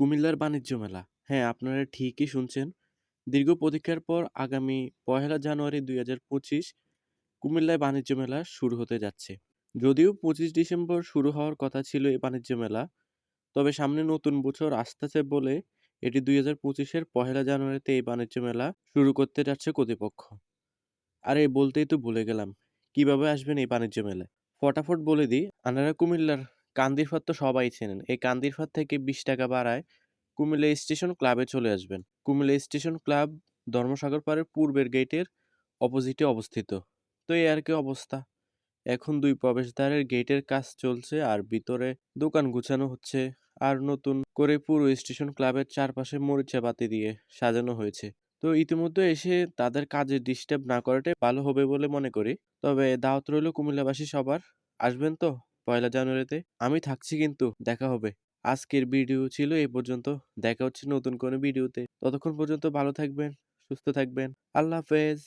কুমিল্লার বাণিজ্য মেলা। হ্যাঁ আপনারা ঠিকই শুনছেন। দীর্ঘ প্রতীক্ষার পর আগামী পহেলা জানুয়ারি দুই হাজার পঁচিশ কুমিল্লায় বাণিজ্য মেলা শুরু হতে যাচ্ছে। যদিও পঁচিশ ডিসেম্বর শুরু হওয়ার কথা ছিল এই বাণিজ্য মেলা, তবে সামনে নতুন বছর আসতেছে বলে এটি দুই হাজার পঁচিশের পহেলা জানুয়ারিতে এই বাণিজ্য মেলা শুরু করতে যাচ্ছে কর্তৃপক্ষ। আর এই বলতেই তো ভুলে গেলাম। কীভাবে আসবেন এই বাণিজ্য মেলায়? ফটাফট বলে দিই, আনারা কুমিল্লার কান্দির ফাত তো সবাই চেনেন। এই কান্দির ফাত থেকে বিশ টাকা বাড়ায় কুমিল্লা স্টেশন ক্লাবে চলে আসবেন। কুমিল্লা স্টেশন ক্লাব ধর্মসাগর পাড়ের পূর্বের গেটের অপোজিটে অবস্থিত। তো এই আর কি অবস্থা? এখন দুই প্রবেশদ্বারের গেটের কাজ চলছে আর ভিতরে দোকান গুছানো হচ্ছে আর নতুন করে পুরো স্টেশন ক্লাবের চারপাশে মরিচা বাতি দিয়ে সাজানো হয়েছে। তো ইতিমধ্যে এসে তাদের কাজে ডিস্টার্ব না করাটাই ভালো হবে বলে মনে করি। তবে দাওয়াত রইল কুমিল্লাবাসী সবার। আসবেন তো? পয়লা জানুয়ারিতে আমি থাকছি কিন্তু দেখা হবে। আজকের ভিডিও ছিল এই পর্যন্ত। দেখা হচ্ছে নতুন কোনো ভিডিওতে ততক্ষণ পর্যন্ত ভালো থাকবেন, সুস্থ থাকবেন। আল্লাহ হাফেজ।